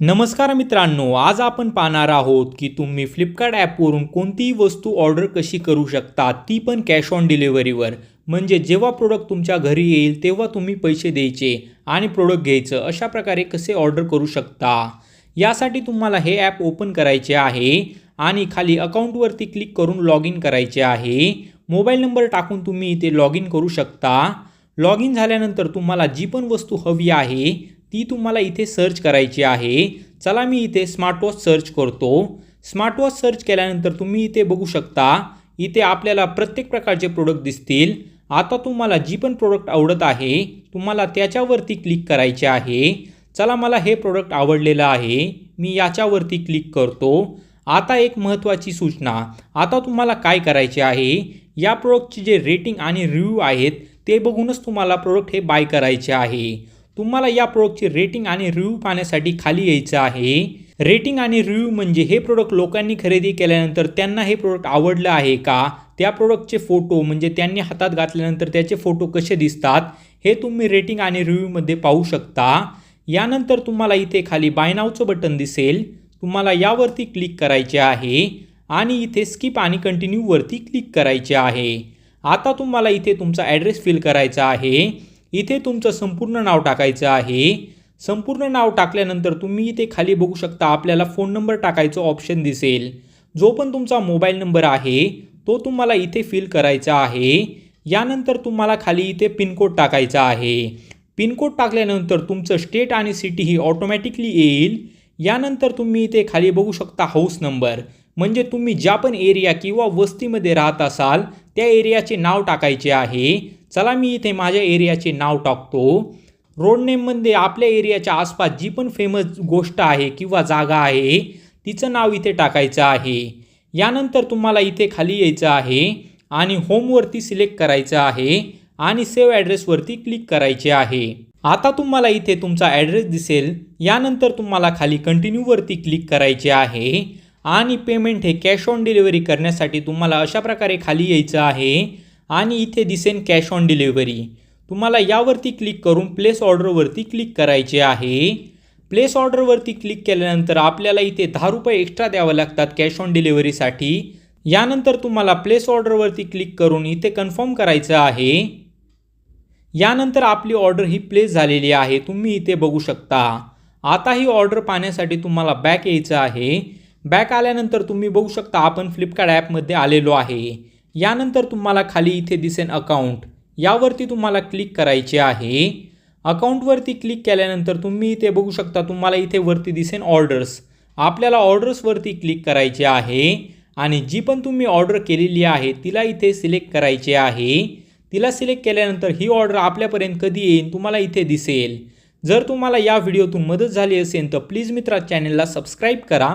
नमस्कार मित्रांनो आज आपण पाहणार आहोत की तुम्ही फ्लिपकार्ट ॲपवरून कोणतीही वस्तू ऑर्डर कशी करू शकता ती पण कॅश ऑन डिलिव्हरीवर म्हणजे जेव्हा प्रोडक्ट तुमच्या घरी येईल तेव्हा तुम्ही पैसे द्यायचे आणि प्रोडक्ट घ्यायचं. अशा प्रकारे कसे ऑर्डर करू शकता? यासाठी तुम्हाला हे ॲप ओपन करायचे आहे आणि खाली अकाउंटवरती क्लिक करून लॉग इन करायचे आहे. मोबाईल नंबर टाकून तुम्ही इथे लॉग इन करू शकता. लॉग इन झाल्यानंतर तुम्हाला जी पण वस्तू हवी आहे ती तुम्हाला इथे सर्च करायची आहे. चला मी इथे स्मार्टवॉच सर्च करतो. स्मार्टवॉच सर्च केल्यानंतर तुम्ही इथे बघू शकता इथे आपल्याला प्रत्येक प्रकारचे प्रोडक्ट दिसतील. आता तुम्हाला जी पण प्रोडक्ट आवडत आहे तुम्हाला त्याच्यावरती क्लिक करायचे आहे. चला मला हे प्रोडक्ट आवडलेलं आहे मी याच्यावरती क्लिक करतो. आता एक महत्त्वाची सूचना आता तुम्हाला काय करायचे आहे या प्रोडक्टचे जे रेटिंग आणि रिव्ह्यू आहेत ते बघूनच तुम्हाला प्रोडक्ट हे बाय करायचे आहे. तुम्हाला या प्रोडक्टची रेटिंग आणि रिव्ह्यू पाहण्यासाठी खाली यायचं आहे. रेटिंग आणि रिव्ह्यू म्हणजे हे प्रोडक्ट लोकांनी खरेदी केल्यानंतर त्यांना हे प्रोडक्ट आवडलं आहे का? त्या प्रोडक्टचे फोटो म्हणजे त्यांनी हातात घातल्यानंतर त्याचे फोटो कसे दिसतात? हे तुम्ही रेटिंग आणि रिव्ह्यूमध्ये पाहू शकता. यानंतर तुम्हाला इथे खाली बायनावचं बटन दिसेल. तुम्हाला यावरती क्लिक करायचे आहे आणि इथे स्किप आणि कंटिन्यूवरती क्लिक करायचे आहे. आता तुम्हाला इथे तुमचा ॲड्रेस फिल करायचा आहे. इथे तुमचं संपूर्ण नाव टाकायचं आहे. संपूर्ण नाव टाकल्यानंतर तुम्ही इथे खाली बघू शकता आपल्याला फोन नंबर टाकायचं ऑप्शन दिसेल. जो पण तुमचा मोबाईल नंबर आहे तो तुम्हाला इथे फिल करायचा आहे. यानंतर तुम्हाला खाली इथे पिनकोड टाकायचा आहे. पिनकोड टाकल्यानंतर तुमचं स्टेट आणि सिटी ही ऑटोमॅटिकली येईल. यानंतर तुम्ही इथे खाली बघू शकता हाऊस नंबर म्हणजे तुम्ही ज्या पण एरिया किंवा वस्तीमध्ये राहत असाल त्या एरियाचे नाव टाकायचे आहे. चला मी इथे माझ्या एरियाचे नाव टाकतो. रोड नेममध्ये आपल्या एरियाच्या आसपास जी पण फेमस गोष्ट आहे किंवा जागा आहे तिचं नाव इथे टाकायचं आहे. यानंतर तुम्हाला इथे खाली यायचं आहे आणि होमवरती सिलेक्ट करायचं आहे आणि सेव्ह ॲड्रेसवरती क्लिक करायचे आहे. आता तुम्हाला इथे तुमचा ॲड्रेस दिसेल. यानंतर तुम्हाला खाली कंटिन्यूवरती क्लिक करायचे आहे आणि पेमेंट हे कॅश ऑन डिलिव्हरी करण्यासाठी तुम्हाला अशा प्रकारे खाली यायचं आहे. आणि इथे दिसेन कॅश ऑन डिलिव्हरी तुम्हाला यावरती क्लिक करून प्लेस ऑर्डरवरती क्लिक करायचे आहे. प्लेस ऑर्डरवरती क्लिक केल्यानंतर आपल्याला इथे दहा रुपये एक्स्ट्रा द्यावं लागतात कॅश ऑन डिलिव्हरीसाठी यानंतर तुम्हाला प्लेस ऑर्डरवरती क्लिक करून इथे कन्फर्म करायचं आहे. यानंतर आपली ऑर्डर ही प्लेस झालेली आहे. तुम्ही इथे बघू शकता. आता ही ऑर्डर पाहण्यासाठी तुम्हाला बॅक यायचं आहे. बॅक आल्यानंतर तुम्ही बघू शकता आपण फ्लिपकार्ट ॲपमध्ये आलेलो आहे. यानंतर तुम्हाला खाली इथे दिसेन अकाउंट यावरती तुम्हाला क्लिक करायचे आहे. अकाउंटवरती क्लिक केल्यानंतर तुम्ही इथे बघू शकता तुम्हाला इथे वरती दिसेन ऑर्डर्स आपल्याला ऑर्डर्सवरती क्लिक करायचे आहे आणि जी पण तुम्ही ऑर्डर केलेली आहे तिला इथे सिलेक्ट करायचे आहे. तिला सिलेक्ट केल्यानंतर ही ऑर्डर आपल्यापर्यंत कधी येईल तुम्हाला इथे दिसेल. जर तुम्हाला या व्हिडिओतून मदत झाली असेल तर प्लीज मित्रा चॅनलला सबस्क्राईब करा.